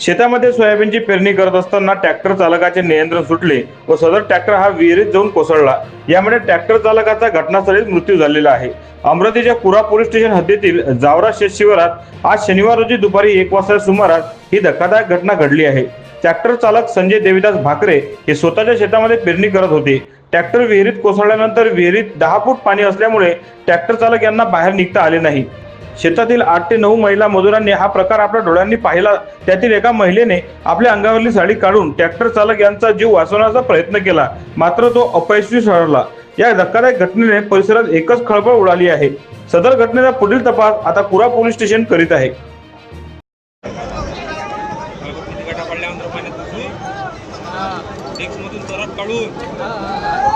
शेतामध्ये सोयाबीनची पेरणी करत असताना ट्रॅक्टर चालकाचे नियंत्रण सुटले व सदर ट्रॅक्टर हा विहिरीत जाऊन कोसळला. यामुळे ट्रॅक्टर चालकाचा घटनास्थळीच मृत्यू झालेला आहे. अमरावतीच्या कुरा पोलीस स्टेशन हद्दीतील जावरा शेत शिवारात आज शनिवार रोजी दुपारी एक वाजता सुमारास ही धक्कादायक घटना घडली आहे. ट्रॅक्टर चालक संजय देविदास भाकरे हे स्वतःच्या शेतामध्ये पेरणी करत होते. ट्रॅक्टर विहिरीत कोसळल्यानंतर विहिरीत दहा फूट पाणी असल्यामुळे ट्रॅक्टर चालक यांना बाहेर निघता आले नाही. शेतातील आठ ते नऊ महिला मजुरांनी हा प्रकार आपल्या डोळ्यांनी पाहिला. त्यातील एका महिलेने आपल्या अंगावरली साडी काढून ट्रॅक्टर चालक यांचा जीव वाचवण्याचा प्रयत्न केला. मात्र तो अपयशी ठरला. या धक्कादायक घटनेने परिसरात एकच खळबळ उडाली आहे. सदर घटनेचा पुढील तपास आता कुरा पोलीस स्टेशन करीत आहे. काढून